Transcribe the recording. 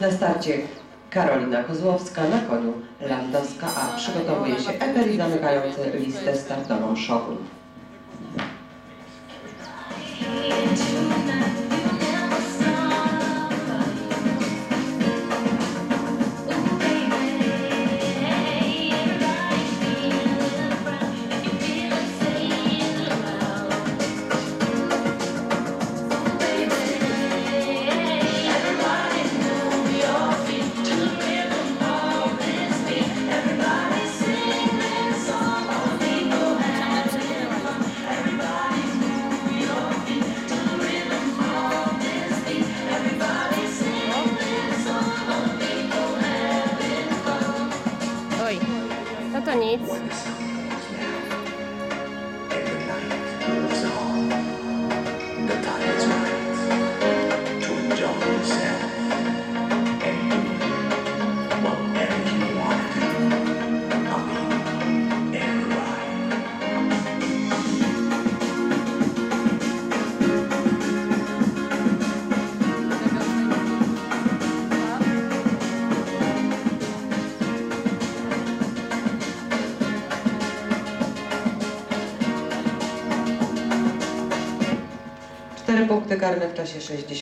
Na starcie Karolina Kozłowska, na koniu Landowska, a przygotowuje się Eweli zamykający listę startową Szogun. 外に4 punkty karne w czasie 60